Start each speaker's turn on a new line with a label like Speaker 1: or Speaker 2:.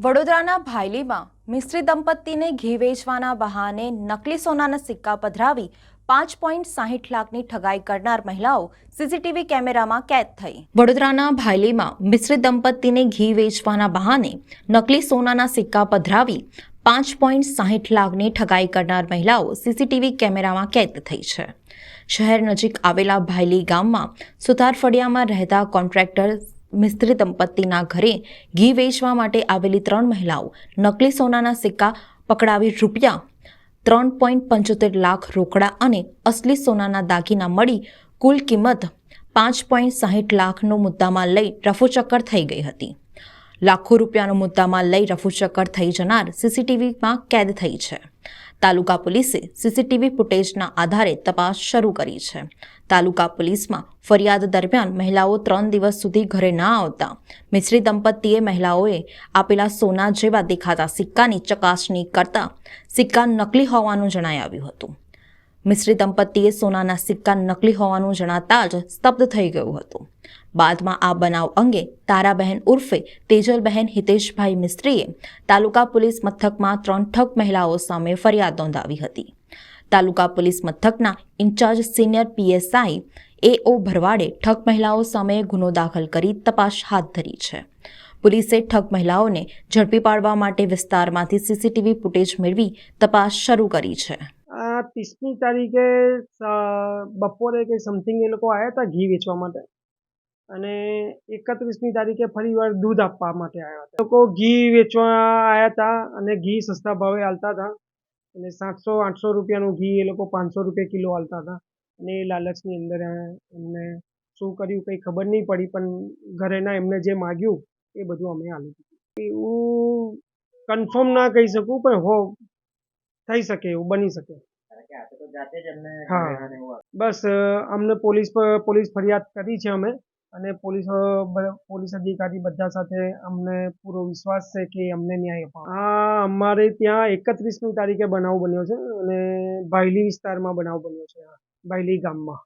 Speaker 1: વડોદરાના ભાયલીમાં મિસ્ત્રી દંપતીને ઘી વેચવાના બહાને નકલી સોનાના સિક્કા પધરાવી પાંચ પોઈન્ટ સાહીઠ લાખની ઠગાઈ કરનાર મહિલાઓ સીસીટીવી કેમેરામાં કેદ થઈ. વડોદરાના ભાયલીમાં મિસ્ત્રી દંપતીને ઘી વેચવાના બહાને નકલી સોનાના સિક્કા પધરાવી પાંચ પોઈન્ટ સાહીઠ લાખની ઠગાઈ કરનાર મહિલાઓ સીસીટીવી કેમેરામાં કેદ થઈ છે. શહેર નજીક આવેલા ભાયલી ગામમાં સુતાર ફળિયામાં રહેતા કોન્ટ્રાક્ટર મિસ્ત્રી દંપતીના ઘરે ઘી વેચવા માટે આવેલી ત્રણ મહિલાઓ નકલી સોનાના સિક્કા પકડાવી રૂપિયા ત્રણ પોઈન્ટ પંચોતેર લાખ રોકડા અને અસલી સોનાના દાગીના મળી કુલ કિંમત પાંચ પોઈન્ટ સાહીઠ લાખનો મુદ્દામાં લઈ રફુચક્કર થઈ ગઈ હતી. લાખો રૂપિયાનો મુદ્દામાં લઈ રફુચક્કર થઈ જનાર સીસીટીવીમાં કેદ થઈ છે. તાલુકા પોલીસે સીસીટીવી ફૂટેજના આધારે તપાસ શરૂ કરી છે. તાલુકા પોલીસમાં ફરિયાદ દરમિયાન મહિલાઓ ત્રણ દિવસ સુધી ઘરે ના આવતા મિશ્રી દંપતીએ મહિલાઓએ આપેલા સોના જેવા દેખાતા સિક્કાની ચકાસણી કરતા સિક્કા નકલી હોવાનું જણાઈ આવ્યું હતું. મિશ્રી દંપતીએ સોનાના સિક્કા નકલી હોવાનું જણાતા જ સ્તબ્ધ થઈ ગયું હતું. બાદમાં આ બનાવ અંગે તારાબહેન ઉર્ફે તેજલબહેન હિતેશભાઈ મિસ્ત્રીએ તાલુકા પોલીસ મથકમાં ત્રણ ઠગ મહિલાઓ સામે ફરિયાદ નોંધાવી હતી. તાલુકા પોલીસ મથકના incharge senior PSI A O ભરવાડે ઠગ મહિલાઓ સામે ગુનો દાખલ કરી તપાસ હાથ ધરી છે. પોલીસે ઠગ મહિલાઓને ઝડપી પાડવા માટે વિસ્તારમાંથી સીસીટીવી ફૂટેજ મેળવી તપાસ શરૂ કરી છે.
Speaker 2: આ ત્રીસમી તારીખે બપોરે કે સમથિંગ એ લોકો આવ્યા હતા ઘી વેચવા માટે. અને એકત્રીસમી તારીખે ફરી વાર દૂધ આપવા માટે આવ્યા હતા. લોકો ઘી વેચવા આવ્યા હતા અને ઘી સસ્તા ભાવે હાલતા હતા અને સાતસો, આઠસો રૂપિયાનું ઘી એ લોકો પાંચસો રૂપિયા કિલો હાલતા હતા અને એ લાલચની અંદર એમને શું કર્યું કંઈ ખબર નહીં પડી, પણ ઘરેના એમને જે માગ્યું એ બધું અમે આલી દીધું. એવું કન્ફર્મ ના કહી શકું, પણ હો થઈ શકે એવું બની શકે. હા. બસ અમને પોલીસ પોલીસ ફરિયાદ કરી છે અમે અને પોલીસ પોલીસ અધિકારી બધા સાથે અમને પૂરો વિશ્વાસ છે કે અમને ન્યાય આ અમારે ત્યાં એકત્રીસમી તારીખે બનાવ બન્યો છે અને ભાયલી વિસ્તારમાં બનાવ બન્યો છે ભાયલી ગામમાં.